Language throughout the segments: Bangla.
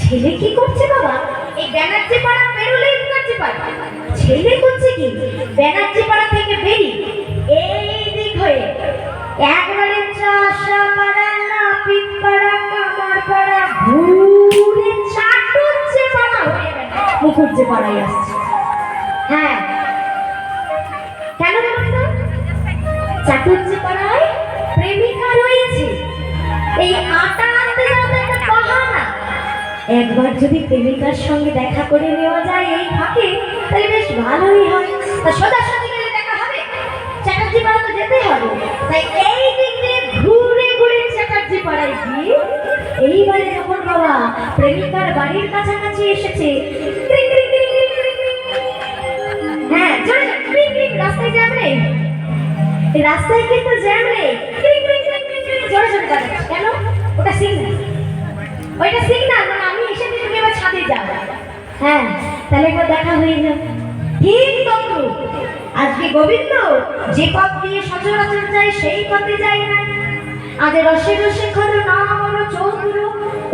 ছেলে কি করছে বাবা? এই ব্যানার্জি পাড়া বেরোলেই মুখার্জি পাড়া। ছেলে করছে কি? ব্যানার্জি পাড়া থেকে বেরি এই দিক হয়ে একবারে চাষা পাড়া নাপিত পাড়া কামার পাড়া, ঘুরে চাটুচ্ছে পাড়া হয়ে মুখুজ্জে পাড়ায় আসছে। হ্যাঁ। কেন বলুন চাটুজ্জে পাড়ায় প্রেমিকা রয়েছে। এই আটা একবার যদি প্রেমিকার সঙ্গে দেখা করে নেওয়া যায় এই ফাঁকে তাহলে বেশ ভালোই হয় তা সোজাসুজি গেলে দেখা হবে চ্যাটার্জি পাড়া তো যেতেই হবে তাই এই দিক দিয়ে ঘুরে ঘুরে চ্যাটার্জি পাড়ায় গিয়ে এইবারে যখন বাবা প্রেমিকার বাড়ির কাছাকাছি এসেছে। হ্যাঁ রাস্তায় কিন্তু জ্যাম নেই জোরে জোরে কেন ওটা সিগন্যাল ওইটা সিগন্যাল ছাদে যাও। হ্যাঁ তাহলে একবার দেখা হয়ে যাবে ঠিক তন্তু আজকে গোবিন্দ যে পথ দিয়ে সচরাচর যায়, সেই পথে যায় না। আজ রসে রসে খর নাম চৌদ্র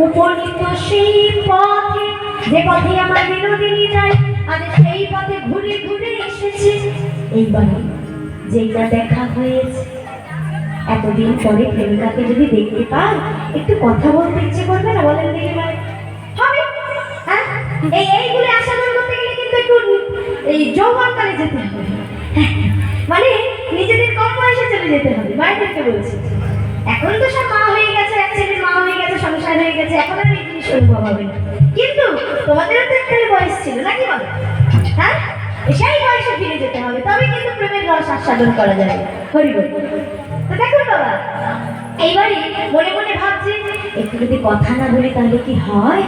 উপনীত সেই পথে, যে পথে আমার বিনোদিনী যায়, আজ সেই পথে ঘুরে ঘুরে এসেছে। এইবারে যেটা দেখা হয়েছে, এতদিন পরে প্রেমিকাকে যদি দেখতে পাই, একটু কথা বলতে ইচ্ছে করবে না বলেন দেখি ভাই? এই এইগুলো আশা করতে গেলে কিন্তু একটু এই যৌবনকালে যেতে হবে। মানে নিজেদের কম বয়সে চলে যেতে হবে মায়েদেরকে বলছি এখন তো সব মা হয়ে গেছে, এক ছেলের মা হয়ে গেছে, সংসার হয়ে গেছে, এখন আর এই জিনিস অনুভব হবে না। কিন্তু তোমাদেরও তো একটা বয়স ছিল, নাকি বলো? হ্যাঁ সেই বয়সে ফিরে যেতে হবে তবে কিন্তু প্রেমের রস আস্বাদন করা যাবে হরি বল তো দেখুন বাবা এইবারই মনে মনে ভাবছি, একটু যদি কথা না বলি তাহলে কি হয়?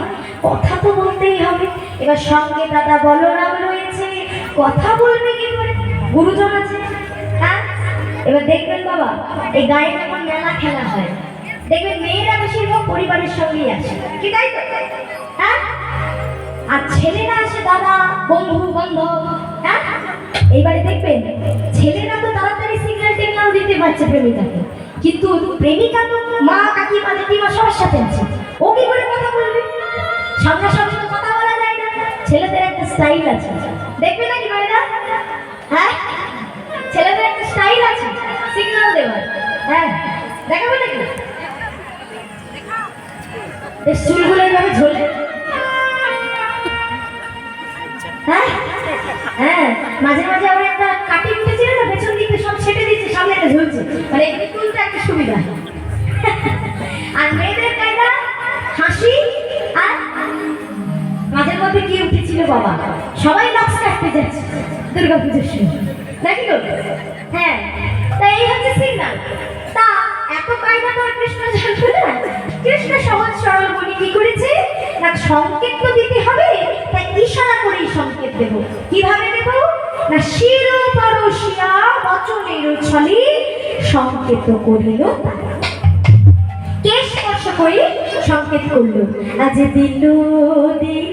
কথা তো বলতেই হবে। এবার সঙ্গে দাদা বলরাম রয়েছে। কথা বলবে কি করে? গুরুজন আছে। হ্যাঁ? এবার দেখবেন বাবা, এই গায়ে যখন মেলা খেলা হয়। দেখবেন মেয়েরা বেশিরভাগ পরিবারের সঙ্গেই আসে। কি তাই তো? হ্যাঁ? আর ছেলেরা আসে দাদা, বন্ধু, বান্ধব। হ্যাঁ? এইবারে দেখবেন, ছেলেরা তো তাড়াতাড়ি সিগন্যাল টিগন্যাল দিতে পারছে প্রেমিকাকে। কিন্তু প্রেমিকা তো মা কাকিমা জেঠিমা সবার সাথে আছে। ও কি করে কথা বলবে? সামনাসামনি তো কথা বলা যায় না। ছেলেদের একটা স্টাইল আছে। দেখবে নাকি ভাইরা? হ্যাঁ? ছেলেদের একটা স্টাইল আছে। সিগন্যাল দেওয়ার। হ্যাঁ? দেখাবে নাকি? বেশ, চুলগুলো এইভাবে ঝোলে। হ্যাঁ? হ্যাঁ মাঝে মাঝে আবার একটা কাটি উঠেছিল দিচ্ছে ঝুলছে মানে তুলতে একটা সুবিধা আর মেয়েদের কায়দা, হাসি আর মাঝে মধ্যে কি উঠেছিল বাবা? সবাই নকশ কাটতে যাচ্ছে দুর্গা পুজোর সময়। নাকি হ্যাঁ তা এই হচ্ছে সিগনাল তা এত কায়দা তো কৃষ্ণ জানতো না। কৃষ্ণ সহজ সরল বলি কি করেছে? না সংকেত তো দিতে হবে, তাই ইশারা করেই সংকেত দেব। কীভাবে দেব? না শির পরশিয়া বচনের ছলে সংকেত করিল কে স্পর্শ করে? সংকেত করল। আজ দিল দিল